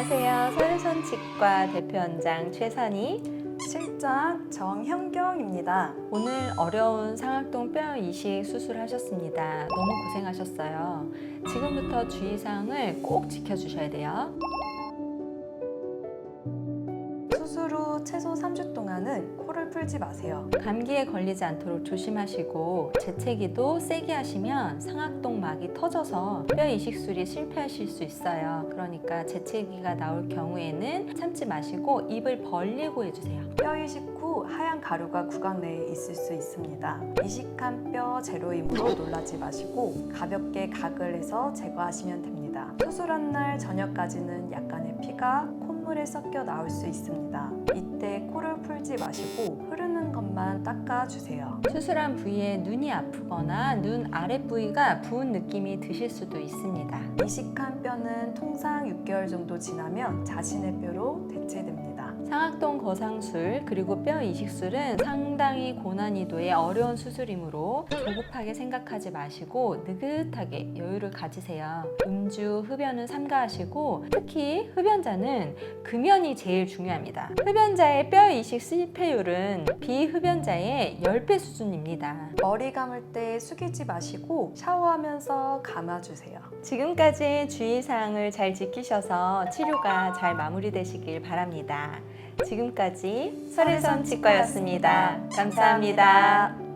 안녕하세요. 서유선 치과 대표원장 최선희. 실장 정현경입니다. 오늘 어려운 상악동 뼈 이식 수술하셨습니다. 너무 고생하셨어요. 지금부터 주의사항을 꼭 지켜주셔야 돼요. 최소 3주 동안은 코를 풀지 마세요. 감기에 걸리지 않도록 조심하시고 재채기도 세게 하시면 상악동 막이 터져서 뼈 이식술이 실패하실 수 있어요. 그러니까 재채기가 나올 경우에는 참지 마시고 입을 벌리고 해주세요. 뼈 이식 후 하얀 가루가 구강 내에 있을 수 있습니다. 이식한 뼈 제로임으로 놀라지 마시고 가볍게 각을 해서 제거하시면 됩니다. 수술한 날 저녁까지는 약간의 피가 콧물에 섞여 나올 수 있습니다. 이때 코를 풀지 마시고 흐르는 것만 닦아주세요. 수술한 부위에 눈이 아프거나 눈 아랫부위가 부은 느낌이 드실 수도 있습니다. 이식한 뼈는 통상 6개월 정도 지나면 자신의 뼈로 대체됩니다. 상악동 거상술 그리고 뼈 이식술은 상당히 고난이도의 어려운 수술이므로 조급하게 생각하지 마시고 느긋하게 여유를 가지세요. 음주, 흡연은 삼가하시고 특히 흡연자는 금연이 제일 중요합니다. 흡연자의 뼈 이식 실패율은 비흡연자의 10배 수준입니다. 머리 감을 때 숙이지 마시고 샤워하면서 감아주세요. 지금까지 주의사항을 잘 지키셔서 치료가 잘 마무리되시길 바랍니다. 지금까지 설혜선 치과였습니다. 감사합니다.